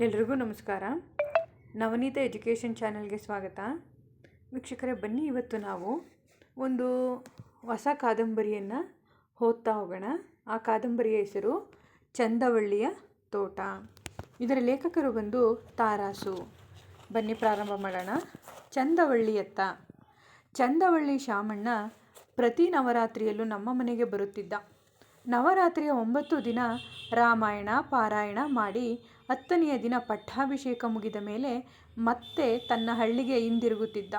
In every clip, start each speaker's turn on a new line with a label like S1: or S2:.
S1: ಎಲ್ರಿಗೂ ನಮಸ್ಕಾರ. ನವನೀತ ಎಜುಕೇಷನ್ ಚಾನಲ್ಗೆ ಸ್ವಾಗತ. ವೀಕ್ಷಕರೇ, ಬನ್ನಿ ಇವತ್ತು ನಾವು ಒಂದು ಹೊಸ ಕಾದಂಬರಿಯನ್ನು ಓದ್ತಾ ಹೋಗೋಣ. ಆ ಕಾದಂಬರಿಯ ಹೆಸರು ಚಂದವಳ್ಳಿಯ ತೋಟ. ಇದರ ಲೇಖಕರು ಬಂದು ತಾರಾಸು. ಬನ್ನಿ ಪ್ರಾರಂಭ ಮಾಡೋಣ. ಚಂದವಳ್ಳಿಯತ್ತ. ಚಂದವಳ್ಳಿ ಶಾಮಣ್ಣ ಪ್ರತಿ ನವರಾತ್ರಿಯಲ್ಲೂ ನಮ್ಮ ಮನೆಗೆ ಬರುತ್ತಿದ್ದ ನವರಾತ್ರಿಯ ಒಂಬತ್ತು ದಿನ ರಾಮಾಯಣ, ಪಾರಾಯಣ ಮಾಡಿ ಹತ್ತನೆಯ ದಿನ ಪಟ್ಟಾಭಿಷೇಕ ಮುಗಿದ ಮೇಲೆ ಮತ್ತೆ ತನ್ನ ಹಳ್ಳಿಗೆ ಹಿಂದಿರುಗುತ್ತಿದ್ದ.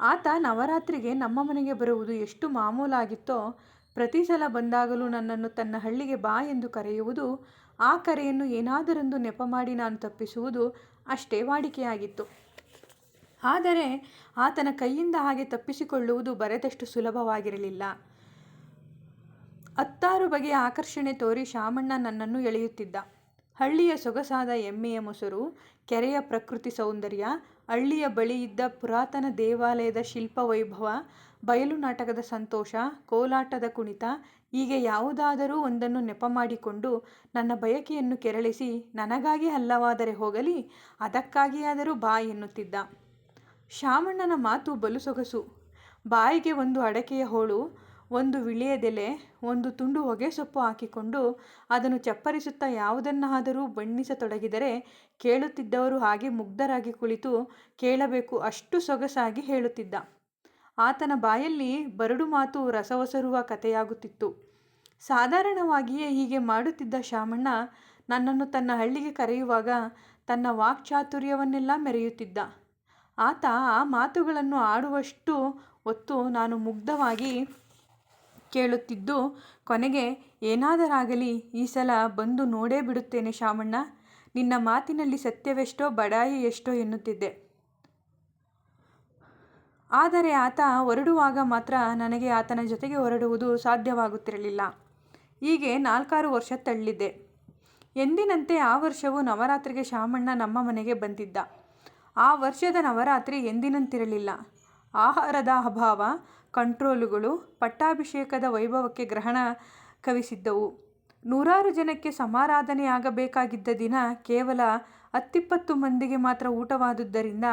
S1: ಆತ ನವರಾತ್ರಿಗೆ ನಮ್ಮ ಮನೆಗೆ ಬರುವುದು ಎಷ್ಟು ಮಾಮೂಲಾಗಿತ್ತೋ, ಪ್ರತಿ ಸಲ ಬಂದಾಗಲೂ ನನ್ನನ್ನು ತನ್ನ ಹಳ್ಳಿಗೆ ಬಾ ಎಂದು ಕರೆಯುವುದು, ಆ ಕರೆಯನ್ನು ಏನಾದರೊಂದು ನೆಪ ಮಾಡಿ ನಾನು ತಪ್ಪಿಸುವುದು ಅಷ್ಟೇ ವಾಡಿಕೆಯಾಗಿತ್ತು. ಆದರೆ ಆತನ ಕೈಯಿಂದ ಹಾಗೆ ತಪ್ಪಿಸಿಕೊಳ್ಳುವುದು ಬರೆದಷ್ಟು ಸುಲಭವಾಗಿರಲಿಲ್ಲ. ಹತ್ತಾರು ಬಗೆಯ ಆಕರ್ಷಣೆ ತೋರಿ ಶಾಮಣ್ಣ ನನ್ನನ್ನು ಎಳೆಯುತ್ತಿದ್ದ. ಹಳ್ಳಿಯ ಸೊಗಸಾದ ಎಮ್ಮೆಯ ಮೊಸರು, ಕೆರೆಯ ಪ್ರಕೃತಿ ಸೌಂದರ್ಯ, ಹಳ್ಳಿಯ ಬಳಿ ಇದ್ದ ಪುರಾತನ ದೇವಾಲಯದ ಶಿಲ್ಪ ವೈಭವ, ಬಯಲು ನಾಟಕದ ಸಂತೋಷ, ಕೋಲಾಟದ ಕುಣಿತ, ಹೀಗೆ ಯಾವುದಾದರೂ ಒಂದನ್ನು ನೆಪ ಮಾಡಿಕೊಂಡು ನನ್ನ ಬಯಕೆಯನ್ನು ಕೆರಳಿಸಿ ನನಗಾಗಿ ಅಲ್ಲವಾದರೆ ಹೋಗಲಿ ಅದಕ್ಕಾಗಿಯಾದರೂ ಬಾ ಎನ್ನುತ್ತಿದ್ದ. ಶಾಮಣ್ಣನ ಮಾತು ಬಲು ಸೊಗಸು. ಬಾಯಿಗೆ ಒಂದು ಅಡಕೆಯ ಹೋಳು ಒಂದು ವಿಳಿಯದೆಲೆ ಒಂದು ತುಂಡು ಹೊಗೆ ಸೊಪ್ಪು ಹಾಕಿಕೊಂಡು ಅದನ್ನು ಚಪ್ಪರಿಸುತ್ತಾ ಯಾವುದನ್ನಾದರೂ ಬಣ್ಣಿಸತೊಡಗಿದರೆ ಕೇಳುತ್ತಿದ್ದವರು ಹಾಗೆ ಮುಗ್ಧರಾಗಿ ಕುಳಿತು ಕೇಳಬೇಕು ಅಷ್ಟು ಸೊಗಸಾಗಿ ಹೇಳುತ್ತಿದ್ದ. ಆತನ ಬಾಯಲ್ಲಿ ಬರಡು ಮಾತು ರಸವಸರುವ ಕಥೆಯಾಗುತ್ತಿತ್ತು. ಸಾಧಾರಣವಾಗಿಯೇ ಹೀಗೆ ಮಾಡುತ್ತಿದ್ದ ಶಾಮಣ್ಣ ನನ್ನನ್ನು ತನ್ನ ಹಳ್ಳಿಗೆ ಕರೆಯುವಾಗ ತನ್ನ ವಾಕ್ಚಾತುರ್ಯವನ್ನೆಲ್ಲ ಮೆರೆಯುತ್ತಿದ್ದ. ಆತ ಆ ಮಾತುಗಳನ್ನು ಆಡುವಷ್ಟು ಹೊತ್ತು ನಾನು ಮುಗ್ಧವಾಗಿ ಕೇಳುತ್ತಿದ್ದು, ಕೊನೆಗೆ ಏನಾದರಾಗಲಿ ಈ ಸಲ ಬಂದು ನೋಡೇ ಬಿಡುತ್ತೇನೆ ಶಾಮಣ್ಣ. ನಿನ್ನ ಮಾತಿನಲ್ಲಿ ಸತ್ಯವೆಷ್ಟೋ ಬಡಾಯಿ ಎಷ್ಟೋ ಎನ್ನುತ್ತಿದ್ದೆ. ಆದರೆ ಆತ ಹೊರಡುವಾಗ ಮಾತ್ರ ನನಗೆ ಆತನ ಜೊತೆಗೆ ಹೊರಡುವುದು ಸಾಧ್ಯವಾಗುತ್ತಿರಲಿಲ್ಲ. ಹೀಗೆ ನಾಲ್ಕಾರು ವರ್ಷ ತಳ್ಳಿದ್ದೆ. ಎಂದಿನಂತೆ ಆ ವರ್ಷವೂ ನವರಾತ್ರಿಗೆ ಶಾಮಣ್ಣ ನಮ್ಮ ಮನೆಗೆ ಬಂದಿದ್ದ. ಆ ವರ್ಷದ ನವರಾತ್ರಿ ಎಂದಿನಂತಿರಲಿಲ್ಲ. ಆಹಾರದ ಅಭಾವ ಕಂಟ್ರೋಲುಗಳು ಪಟ್ಟಾಭಿಷೇಕದ ವೈಭವಕ್ಕೆ ಗ್ರಹಣ ಕವಿಸಿದ್ದವು. ನೂರಾರು ಜನಕ್ಕೆ ಸಮಾರಾಧನೆಯಾಗಬೇಕಾಗಿದ್ದ ದಿನ ಕೇವಲ ಹತ್ತಿಪ್ಪತ್ತು ಮಂದಿಗೆ ಮಾತ್ರ ಊಟವಾದುದರಿಂದ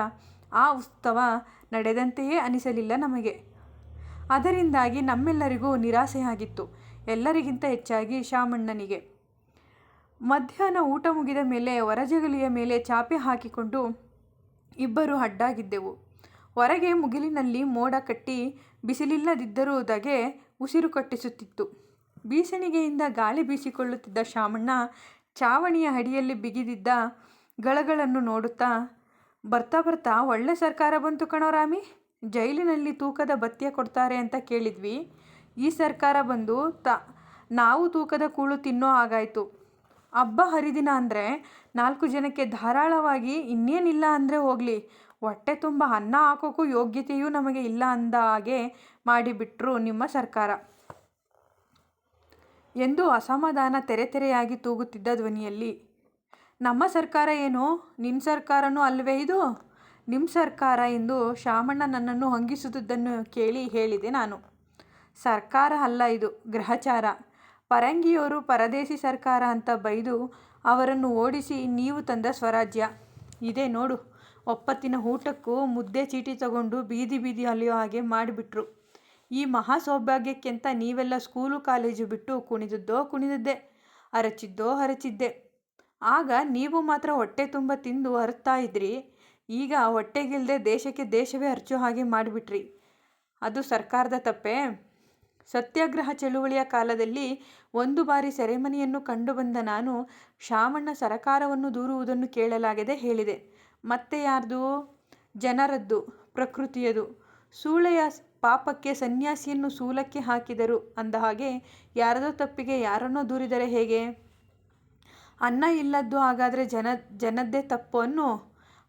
S1: ಆ ಉತ್ಸವ ನಡೆದಂತೆಯೇ ಅನಿಸಲಿಲ್ಲ ನಮಗೆ. ಅದರಿಂದಾಗಿ ನಮ್ಮೆಲ್ಲರಿಗೂ ನಿರಾಸೆಯಾಗಿತ್ತು. ಎಲ್ಲರಿಗಿಂತ ಹೆಚ್ಚಾಗಿ ಶಾಮಣ್ಣನಿಗೆ. ಮಧ್ಯಾಹ್ನ ಊಟ ಮುಗಿದ ಮೇಲೆ ಹೊರಜಗಲಿಯ ಮೇಲೆ ಚಾಪೆ ಹಾಕಿಕೊಂಡು ಇಬ್ಬರು ಅಡ್ಡಾಗಿದ್ದೆವು. ಹೊರಗೆ ಮುಗಿಲಿನಲ್ಲಿ ಮೋಡ ಕಟ್ಟಿ ಬಿಸಿಲಿಲ್ಲದಿದ್ದರೂ ಧಗೆ ಉಸಿರು ಕಟ್ಟಿಸುತ್ತಿತ್ತು. ಬೀಸಣಿಗೆಯಿಂದ ಗಾಳಿ ಬೀಸಿಕೊಳ್ಳುತ್ತಿದ್ದ ಶಾಮಣ್ಣ ಚಾವಣಿಯ ಅಡಿಯಲ್ಲಿ ಬಿಗಿದಿದ್ದ ಗಳಗಳನ್ನು ನೋಡುತ್ತಾ, ಬರ್ತಾ ಬರ್ತಾ, ಒಳ್ಳೆ ಸರ್ಕಾರ ಬಂತು ಕಣೋ ರಾಮಿ, ಜೈಲಿನಲ್ಲಿ ತೂಕದ ಭತ್ಯೆ ಕೊಡ್ತಾರೆ ಅಂತ ಕೇಳಿದ್ವಿ. ಈ ಸರ್ಕಾರ ಬಂದು ತ, ನಾವು ತೂಕದ ಕೂಳು ತಿನ್ನೋ ಹಾಗಾಯಿತು. ಹಬ್ಬ ಹರಿದಿನ ಅಂದರೆ ನಾಲ್ಕು ಜನಕ್ಕೆ ಧಾರಾಳವಾಗಿ ಇನ್ನೇನಿಲ್ಲ ಅಂದರೆ ಹೋಗಲಿ ಹೊಟ್ಟೆ ತುಂಬ ಅನ್ನ ಹಾಕೋಕ್ಕೂ ಯೋಗ್ಯತೆಯೂ ನಮಗೆ ಇಲ್ಲ ಅಂದ ಹಾಗೆ ಮಾಡಿಬಿಟ್ರು ನಿಮ್ಮ ಸರ್ಕಾರ. ಎಂದು ಅಸಮಾಧಾನ ತೆರೆ ತೆರೆಯಾಗಿ ತೂಗುತ್ತಿದ್ದ ಧ್ವನಿಯಲ್ಲಿ, ನಮ್ಮ ಸರ್ಕಾರ ಏನು? ನಿನ್ನ ಸರ್ಕಾರನೂ ಅಲ್ವೇ ಇದು? ನಿಮ್ಮ ಸರ್ಕಾರ ಎಂದು ಶಾಮಣ್ಣ ನನ್ನನ್ನು ಹಂಗಿಸುತ್ತಿದ್ದನ್ನು ಕೇಳಿ ಹೇಳಿದೆ ನಾನು. ಸರ್ಕಾರ ಅಲ್ಲ ಇದು, ಗ್ರಹಚಾರ. ಪರಂಗಿಯವರು ಪರದೇಶಿ ಸರ್ಕಾರ ಅಂತ ಬೈದು ಅವರನ್ನು ಓಡಿಸಿ ನೀವು ತಂದ ಸ್ವರಾಜ್ಯ. ಇದೆ ನೋಡು ಒಪ್ಪತ್ತಿನ ಊಟಕ್ಕೂ ಮುದ್ದೆ ಚೀಟಿ ತಗೊಂಡು ಬೀದಿ ಬೀದಿ ಅಲಿಯೋ ಹಾಗೆ ಮಾಡಿಬಿಟ್ರು. ಈ ಮಹಾ ಸೌಭಾಗ್ಯಕ್ಕೆಂತ ನೀವೆಲ್ಲ ಸ್ಕೂಲು ಕಾಲೇಜು ಬಿಟ್ಟು ಕುಣಿದದ್ದೋ ಕುಣಿದದ್ದೇ, ಅರಚಿದ್ದೋ ಅರಚಿದ್ದೆ. ಆಗ ನೀವು ಮಾತ್ರ ಹೊಟ್ಟೆ ತುಂಬ ತಿಂದು ಅರ್ತಾ ಇದ್ರಿ. ಈಗ ಹೊಟ್ಟೆಗಿಲ್ಲದೆ ದೇಶಕ್ಕೆ ದೇಶವೇ ಅರ್ಚು ಹಾಗೆ ಮಾಡಿಬಿಟ್ರಿ. ಅದು ಸರ್ಕಾರದ ತಪ್ಪೇ? ಸತ್ಯಾಗ್ರಹ ಚಳುವಳಿಯ ಕಾಲದಲ್ಲಿ ಒಂದು ಬಾರಿ ಸೆರೆಮನೆಯನ್ನು ಕಂಡುಬಂದ ನಾನು ಶಾಮಣ್ಣ ಸರಕಾರವನ್ನು ದೂರುವುದನ್ನು ಕೇಳಲಾಗದೆ ಹೇಳಿದೆ. ಮತ್ತೆ ಯಾರ್ದು? ಜನರದ್ದು, ಪ್ರಕೃತಿಯದು. ಸೂಳೆಯ ಪಾಪಕ್ಕೆ ಸನ್ಯಾಸಿಯನ್ನು ಸೂಲಕ್ಕೆ ಹಾಕಿದರು ಅಂದ ಹಾಗೆ ಯಾರದೋ ತಪ್ಪಿಗೆ ಯಾರನ್ನೋ ದೂರಿದರೆ ಹೇಗೆ? ಅನ್ನ ಇಲ್ಲದ್ದು ಹಾಗಾದರೆ ಜನ, ಜನದ್ದೇ ತಪ್ಪು ಅನ್ನು?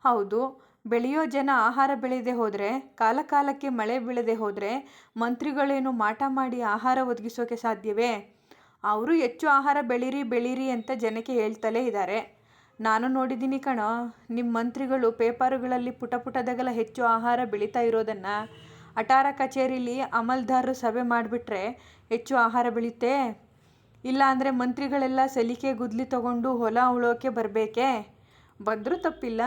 S1: ಹೌದು, ಬೆಳೆಯೋ ಜನ ಆಹಾರ ಬೆಳೆಯದೆ ಹೋದರೆ, ಕಾಲಕಾಲಕ್ಕೆ ಮಳೆ ಬೀಳದೆ ಹೋದರೆ ಮಂತ್ರಿಗಳೇನು ಮಾಟ ಮಾಡಿ ಆಹಾರ ಒದಗಿಸೋಕೆ ಸಾಧ್ಯವೇ? ಅವರು ಹೆಚ್ಚು ಆಹಾರ ಬೆಳೀರಿ ಬೆಳೀರಿ ಅಂತ ಜನಕ್ಕೆ ಹೇಳ್ತಲೇ ಇದ್ದಾರೆ. ನಾನು ನೋಡಿದ್ದೀನಿ ಕಣೋ ನಿಮ್ಮ ಮಂತ್ರಿಗಳು ಪೇಪರುಗಳಲ್ಲಿ ಪುಟ ಪುಟದಗಲ ಹೆಚ್ಚು ಆಹಾರ ಬೆಳೀತಾ ಇರೋದನ್ನು ಅಟಾರ ಕಚೇರಿಲಿ ಅಮಲ್ದಾರರು ಸಭೆ ಮಾಡಿಬಿಟ್ರೆ ಹೆಚ್ಚು ಆಹಾರ ಬೆಳೀತೆ? ಇಲ್ಲ ಅಂದರೆ ಮಂತ್ರಿಗಳೆಲ್ಲ ಸಲಿಕೆ ಗುದ್ಲಿ ತಗೊಂಡು ಹೊಲ ಉಳೋಕೆ ಬರಬೇಕೆ? ಬಂದರೂ ತಪ್ಪಿಲ್ಲ,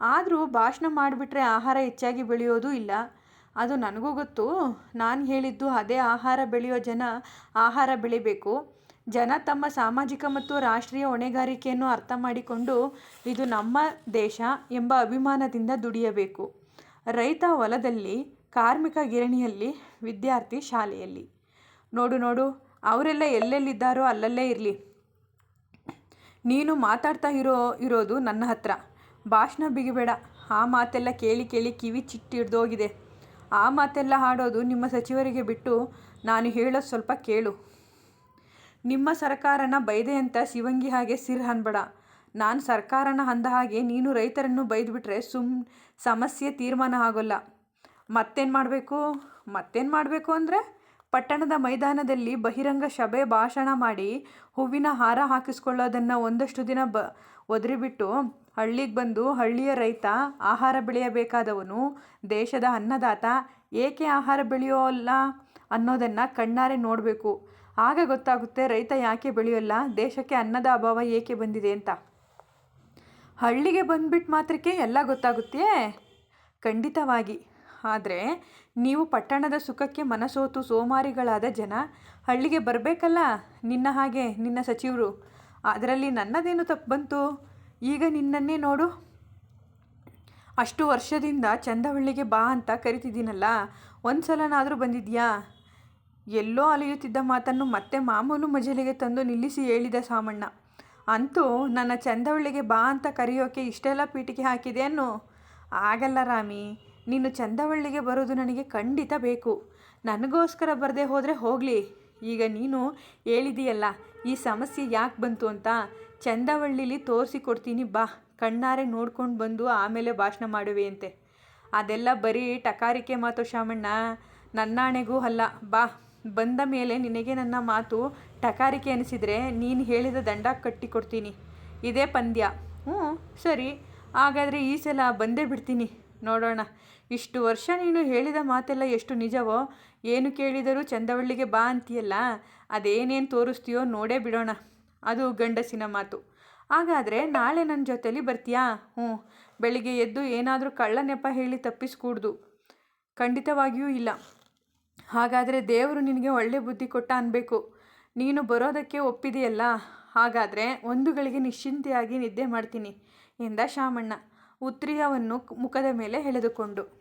S1: ಆದರೂ ಭಾಷಣ ಮಾಡಿಬಿಟ್ರೆ ಆಹಾರ ಹೆಚ್ಚಾಗಿ ಬೆಳೆಯೋದು ಇಲ್ಲ. ಅದು ನನಗೂ ಗೊತ್ತು. ನಾನು ಹೇಳಿದ್ದು ಅದೇ ಆಹಾರ ಬೆಳೆಯೋ ಜನ ಆಹಾರ ಬೆಳಿಬೇಕು. ಜನ ತಮ್ಮ ಸಾಮಾಜಿಕ ಮತ್ತು ರಾಷ್ಟ್ರೀಯ ಹೊಣೆಗಾರಿಕೆಯನ್ನು ಅರ್ಥ ಮಾಡಿಕೊಂಡು ಇದು ನಮ್ಮ ದೇಶ ಎಂಬ ಅಭಿಮಾನದಿಂದ ದುಡಿಯಬೇಕು. ರೈತ ಹೊಲದಲ್ಲಿ, ಕಾರ್ಮಿಕ ಗಿರಣಿಯಲ್ಲಿ, ವಿದ್ಯಾರ್ಥಿ ಶಾಲೆಯಲ್ಲಿ. ನೋಡು ನೋಡು, ಅವರೆಲ್ಲ ಎಲ್ಲೆಲ್ಲಿದ್ದಾರೋ ಅಲ್ಲಲ್ಲೇ ಇರಲಿ. ನೀನು ಮಾತಾಡ್ತಾ ಇರೋ, ಇರೋದು ನನ್ನ ಹತ್ರ. ಭಾಷಣ ಬಿಗಿಬೇಡ. ಆ ಮಾತೆಲ್ಲ ಕೇಳಿ ಕೇಳಿ ಕಿವಿ ಚಿಟ್ಟಿಡ್ದೋಗಿದೆ ಆ ಮಾತೆಲ್ಲ ಹಾಡೋದು ನಿಮ್ಮ ಸಚಿವರಿಗೆ ಬಿಟ್ಟು ನಾನು ಹೇಳೋದು ಸ್ವಲ್ಪ ಕೇಳು. ನಿಮ್ಮ ಸರ್ಕಾರನ ಬೈದೆ ಅಂತ ಶಿವಂಗಿ ಹಾಗೆ ಸಿರ್ ಅನ್ಬೇಡ ನಾನು ಸರ್ಕಾರನ ಅಂದ ಹಾಗೆ ನೀನು ರೈತರನ್ನು ಬೈದ್ಬಿಟ್ರೆ ಸುಮ್ ಸಮಸ್ಯೆ ತೀರ್ಮಾನ ಆಗೋಲ್ಲ. ಮತ್ತೇನು ಮಾಡಬೇಕು? ಮತ್ತೇನು ಮಾಡಬೇಕು ಅಂದರೆ ಪಟ್ಟಣದ ಮೈದಾನದಲ್ಲಿ ಬಹಿರಂಗ ಸಭೆ ಭಾಷಣ ಮಾಡಿ ಹೂವಿನ ಹಾರ ಹಾಕಿಸ್ಕೊಳ್ಳೋದನ್ನು ಒಂದಷ್ಟು ದಿನ ಬ ಒದರಿಬಿಟ್ಟು ಹಳ್ಳಿಗೆ ಬಂದು ಹಳ್ಳಿಯ ರೈತ ಆಹಾರ ಬೆಳೆಯಬೇಕಾದವನು ದೇಶದ ಅನ್ನದಾತ ಏಕೆ ಆಹಾರ ಬೆಳೆಯೋಲ್ಲ ಅನ್ನೋದನ್ನು ಕಣ್ಣಾರೆ ನೋಡಬೇಕು. ಆಗ ಗೊತ್ತಾಗುತ್ತೆ ರೈತ ಯಾಕೆ ಬೆಳೆಯೋಲ್ಲ, ದೇಶಕ್ಕೆ ಅನ್ನದ ಅಭಾವ ಏಕೆ ಬಂದಿದೆ ಅಂತ. ಹಳ್ಳಿಗೆ ಬಂದ್ಬಿಟ್ಟು ಮಾತ್ರಕ್ಕೆ ಎಲ್ಲ ಗೊತ್ತಾಗುತ್ತೆ? ಖಂಡಿತವಾಗಿ. ಆದರೆ ನೀವು ಪಟ್ಟಣದ ಸುಖಕ್ಕೆ ಮನಸೋತು ಸೋಮಾರಿಗಳಾದ ಜನ ಹಳ್ಳಿಗೆ ಬರಬೇಕಲ್ಲ, ನಿನ್ನ ಹಾಗೆ, ನಿನ್ನ ಸಚಿವರು. ಅದರಲ್ಲಿ ನನ್ನದೇನು ತಪ್ಪು ಬಂತು? ಈಗ ನಿನ್ನನ್ನೇ ನೋಡು. ಅಷ್ಟು ವರ್ಷದಿಂದ ಚಂದವಳ್ಳಿಗೆ ಬಾ ಅಂತ ಕರಿತಿದ್ದೀನಲ್ಲ ಒಂದು ಸಲನಾದರೂ ಬಂದಿದ್ಯಾ? ಎಲ್ಲೋ ಅಲೆಯುತ್ತಿದ್ದ ಮಾತನ್ನು ಮತ್ತೆ ಮಾಮೂಲು ಮಜಲಿಗೆ ತಂದು ನಿಲ್ಲಿಸಿ ಹೇಳಿದ ಸಾಮಣ್ಣ, ಅಂತೂ ನನ್ನ ಚಂದವಳಿಗೆ ಬಾ ಅಂತ ಕರೆಯೋಕೆ ಇಷ್ಟೆಲ್ಲ ಪೀಟಿಗೆ ಹಾಕಿದೆಯನ್ನು ಆಗಲ್ಲ ರಾಮಿ, ನೀನು ಚಂದವಳ್ಳಿಗೆ ಬರೋದು ನನಗೆ ಖಂಡಿತ ಬೇಕು. ನನಗೋಸ್ಕರ ಬರದೆ ಹೋದರೆ ಹೋಗಲಿ. ಈಗ ನೀನು ಹೇಳಿದೆಯಲ್ಲ, ಈ ಸಮಸ್ಯೆ ಯಾಕೆ ಬಂತು ಅಂತ ಚಂದವಳ್ಳಿಲಿ ತೋರಿಸಿಕೊಡ್ತೀನಿ ಬಾ, ಕಣ್ಣಾರೆ ನೋಡ್ಕೊಂಡು ಬಂದು ಆಮೇಲೆ ಭಾಷಣ ಮಾಡುವೆಯಂತೆ. ಅದೆಲ್ಲ ಬರೀ ಟಕಾರಿಕೆ ಮಾತು ಶಾಮಣ್ಣ. ನನ್ನಾಣೆಗೂ ಅಲ್ಲ. ಬಾ. ಬಂದ ಮೇಲೆ ನಿನಗೆ ನನ್ನ ಮಾತು ಟಕಾರಿಕೆ ಅನಿಸಿದರೆ ನೀನು ಹೇಳಿದ ದಂಡ ಕಟ್ಟಿಕೊಡ್ತೀನಿ. ಇದೇ ಪಂದ್ಯ. ಹ್ಞೂ, ಸರಿ. ಹಾಗಾದರೆ ಈ ಸಲ ಬಂದೇ ಬಿಡ್ತೀನಿ. ನೋಡೋಣ. ಇಷ್ಟು ವರ್ಷ ನೀನು ಹೇಳಿದ ಮಾತೆಲ್ಲ ಎಷ್ಟು ನಿಜವೋ? ಏನು ಕೇಳಿದರೂ ಚಂದವಳ್ಳಿಗೆ ಬಾ ಅಂತೀಯಲ್ಲ? ಅದೇನೇನು ತೋರಿಸ್ತೀಯೋ ನೋಡೇ ಬಿಡೋಣ. ಅದು ಗಂಡಸಿನ ಮಾತು. ಹಾಗಾದರೆ ನಾಳೆ ನನ್ನ ಜೊತೇಲಿ ಬರ್ತೀಯಾ? ಹ್ಞೂ. ಬೆಳಿಗ್ಗೆ ಎದ್ದು ಏನಾದರೂ ಕಳ್ಳ ನೆಪ ಹೇಳಿ ತಪ್ಪಿಸ್ಕೂಡ್ದು. ಖಂಡಿತವಾಗಿಯೂ ಇಲ್ಲ. ಹಾಗಾದರೆ ದೇವರು ನಿನಗೆ ಒಳ್ಳೆ ಬುದ್ಧಿ ಕೊಟ್ಟ ಅನ್ಬೇಕು. ನೀನು ಬರೋದಕ್ಕೆ ಒಪ್ಪಿದೆಯಲ್ಲ? ಹಾಗಾದರೆ ಒಂದು ಗಳಿಗೆ ನಿಶ್ಚಿಂತೆಯಾಗಿ ನಿದ್ದೆ ಮಾಡ್ತೀನಿ ಎಂದ ಶಾಮಣ್ಣ ಉತ್ರಿಯವನ್ನು ಮುಖದ ಮೇಲೆ ಎಳೆದುಕೊಂಡು.